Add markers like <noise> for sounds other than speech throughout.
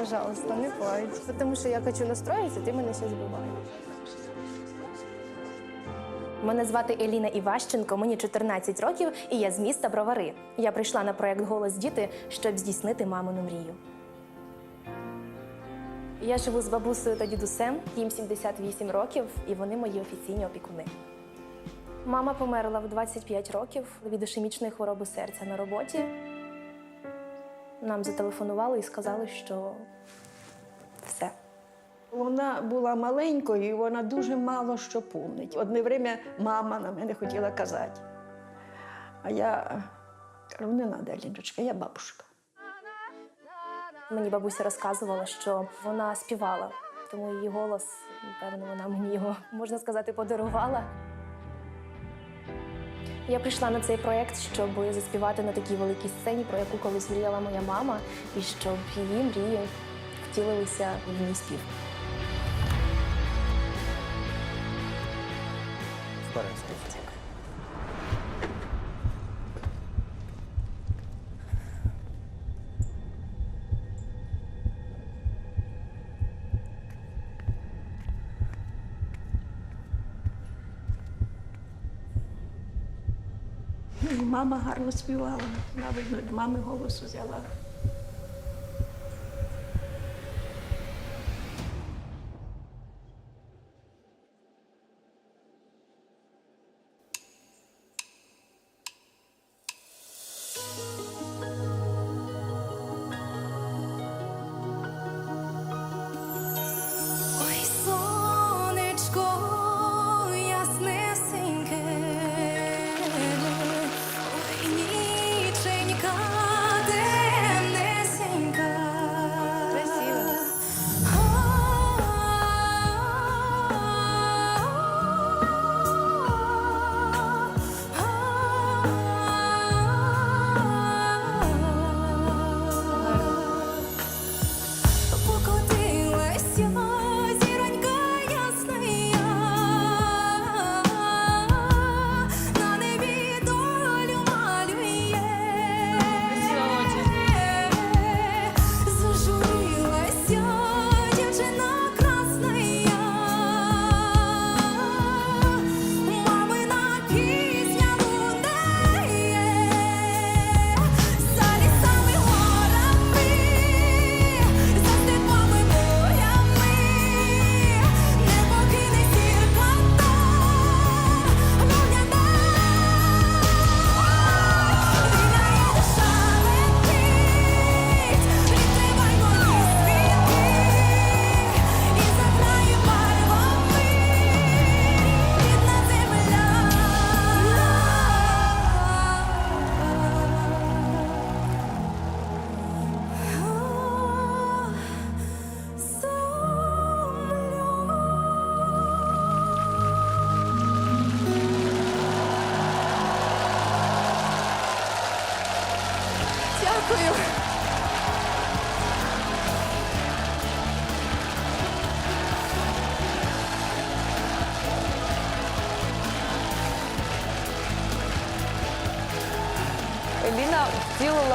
Пожалуйста, не плачь. Потому що я хочу настроїтися, ти мене зараз збиваєш. Мене звати Еліна Іващенко, мені 14 років, і я з міста Бровари. Я прийшла на проект Голос діти, щоб здійснити мамину мрію. Я живу з бабусею та дідусем, їм 78 років, і вони мої офіційні опікуни. Мама померла в 25 років від ішемічної хвороби серця на роботі. Нам зателефонували і сказали, що все. Вона була маленькою, і вона дуже мало що помнить. Одне время мама на мене хотіла казати. А я кажу, не треба, Ліночка, я бабушка. Мені бабуся розказувала, що вона співала, тому її голос, певно, вона мені його, можна сказати, подарувала. Я прийшла на цей проєкт, щоб заспівати на такій великій сцені, про яку колись мріяла моя мама, і щоб її мрії втілилися в мій спів. Вперед. І мама гарно співала. Навіть мами голос взяла.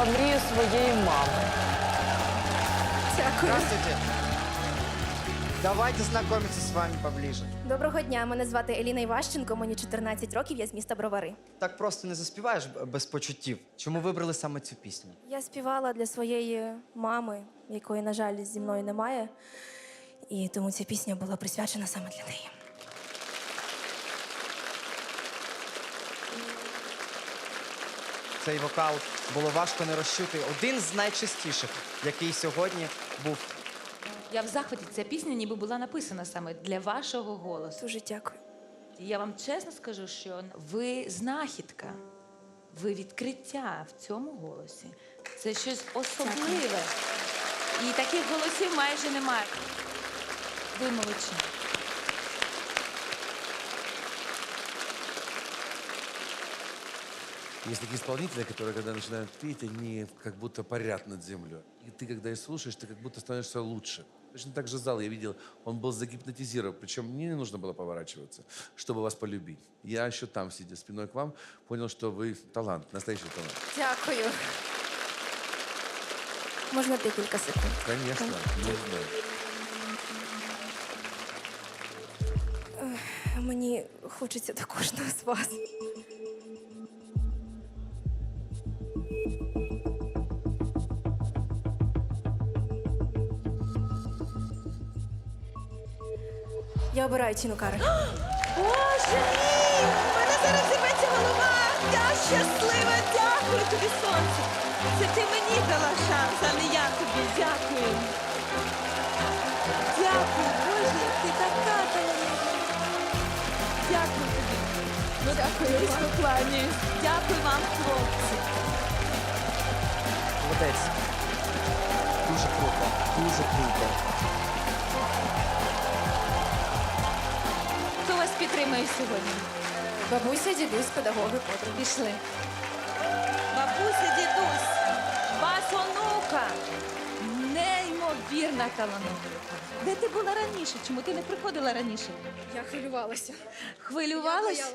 Мрію своєї мами. Дякую. Здравствуйте. Давайте знакомиться с вами поближе. Доброго дня. Мене звати Еліна Іващенко, мені 14 років, я з міста Бровари. Так просто не заспіваєш без почуттів. Чому вибрали саме цю пісню? Я співала для своєї мами, якої, на жаль, зі мною немає. І тому ця пісня була присвячена саме для неї. Цей вокал було важко не розчути. Один з найчастіших, який сьогодні був. Я в захваті. Ця пісня ніби була написана саме для вашого голосу. Дуже дякую. Я вам чесно скажу, що ви знахідка, ви відкриття в цьому голосі. Це щось особливе. І таких голосів майже немає. Ви молодці. Есть такие исполнители, которые, когда начинают петь, они как будто парят над землей. И ты, когда их слушаешь, ты как будто становишься лучше. Точно так же зал, я видел, он был загипнотизирован. Причем мне не нужно было поворачиваться, чтобы вас полюбить. Я еще там, сидя спиной к вам, понял, что вы талант, настоящий талант. Дякую. Можна декілька секунд. Конечно, нужно. Мені хочеться до кожного з вас. Я обираю Тіну Кароль. <gasps> Боже мій! У мене зараз зіметься голова. Я щаслива, дякую тобі, сонце. Це ти мені дала шанс, а не я тобі. Дякую. Дякую, Боже, ти така талановита. Дякую тобі. Ну, дякую, низько кланяюсь. Дякую вам, хлопці. Молодець. Дуже круто, дуже круто. Підтримує сьогодні? Бабуся, дідусь, педагоги, подруги. Пішли. Бабуся, дідусь, вас онука. Неймовірна талановита. Де ти була раніше? Чому ти не приходила раніше? Я хвилювалася. Хвилювалась?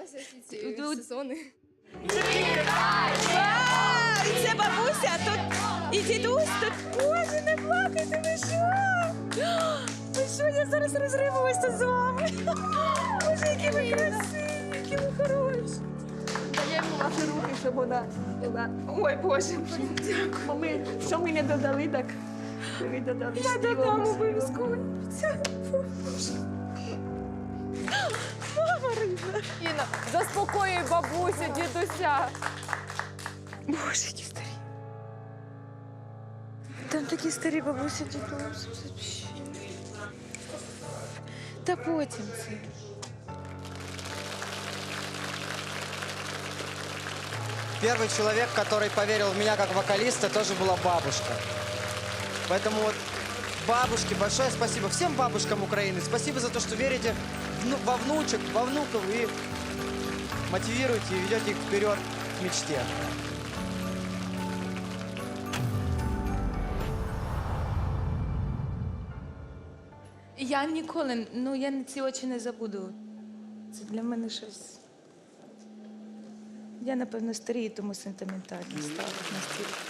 ці Тут- сезони. А, і це бабуся, тут і дідусь, тут. Боже, не плакайте, ви що? <gasps> Ви що, я зараз розривуюся з вами. <laughs> Красиві, які ви хороші. Даємо ваші руки, щоб вона була. Ой, Боже, дякую. Бо ми, що ми не додали, так ви додали. Я додам обов'язково. Мама рідна. Інна, заспокоюй бабусю, дідуся. Боже, які старі. Там такі старі бабусі дідусь. Та потім це. Первый человек, который поверил в меня как вокалиста, тоже была бабушка. Поэтому вот бабушке большое спасибо. Всем бабушкам Украины спасибо за то, что верите вну- во внучек, во внуков и мотивируете и ведете их вперед к мечте. Я ніколи, ну я ці очі не забуду. Це для мене щось. Я, напевно, старію, тому сентиментальна стала настільки.